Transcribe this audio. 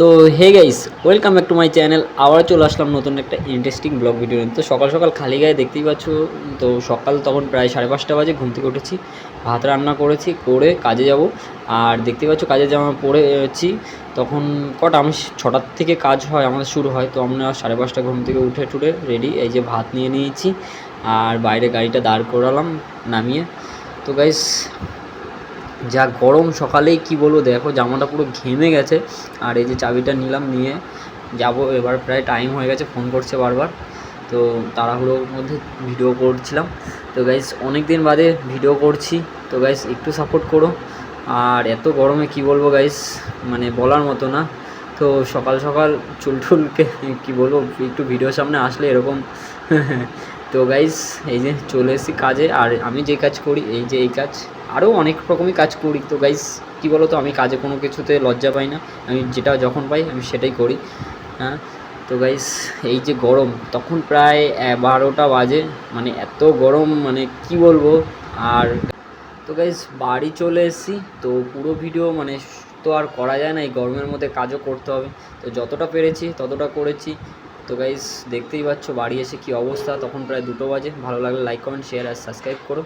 তো hey guys welcome back to my channel আবার চলে আসলাম নতুন একটা ইন্টারেস্টিং ব্লগ ভিডিও তো, সকাল সকাল খালি গায়ে দেখতেই পাচ্ছ, তো সকাল তখন প্রায় সাড়ে পাঁচটা বাজে, ঘুম থেকে উঠেছি, ভাত রান্না করেছি, করে কাজে যাব। আর দেখতেই পাচ্ছ, কাজে জামা পরেছি তখন কটা, আমি ছটার থেকে কাজ হয়, আমাদের শুরু হয়, তো আমরা সাড়ে পাঁচটা ঘুম থেকে উঠে টুটে রেডি এই যে ভাত নিয়ে নিয়েছি। আর বাইরে গাড়িটা দাঁড় করালাম, নামিয়ে। তো গাইস যা গরম সকালেই কি বলব, দেখো জামাটা পুরো ঘেমে গেছে। আর এই যে চাবিটা নিলাম নিয়ে যাব, এবার প্রায় টাইম হয়ে গেছে ফোন করছে বারবার। তো তাড়াহুড়োর মধ্যে ভিডিও করছিলাম। তো গাইস অনেক দিন বাদে ভিডিও করছি। তো গাইস একটু সাপোর্ট করো। আর এত গরমে কি বলব গাইস মানে বলার মতো না। তো সকাল সকাল চুল টুলকে কী বলব, একটু ভিডিওর সামনে আসলে এরকম। তো গাইস এই যে চলে এসেছি কাজে, আর আমি যে কাজ করি, এই যে এই কাজ আরও অনেক রকমই কাজ করি। তো গাইস কী বলো তো আমি কাজে কোনো কিছুতে লজ্জা পাই না। আমি যেটা যখন পাই, আমি সেটাই করি। হ্যাঁ? তো গাইস এই যে গরম, তখন প্রায় বারোটা বাজে। মানে এত গরম মানে কি বলব? আর তো গাইস বাড়ি চলে এসেছি। তো পুরো ভিডিও মানে তো আর করা যায় না, এই গরমের মধ্যে কাজও করতে হবে। তো যতটা পেরেছি, ততটা করেছি। তো গাইজ দেখতেই পাচ্ছ বাড়ি এসে কী অবস্থা? তখন প্রায় দুটো বাজে। ভালো লাগলে লাইক কমেন্ট শেয়ার আর সাবস্ক্রাইব করো।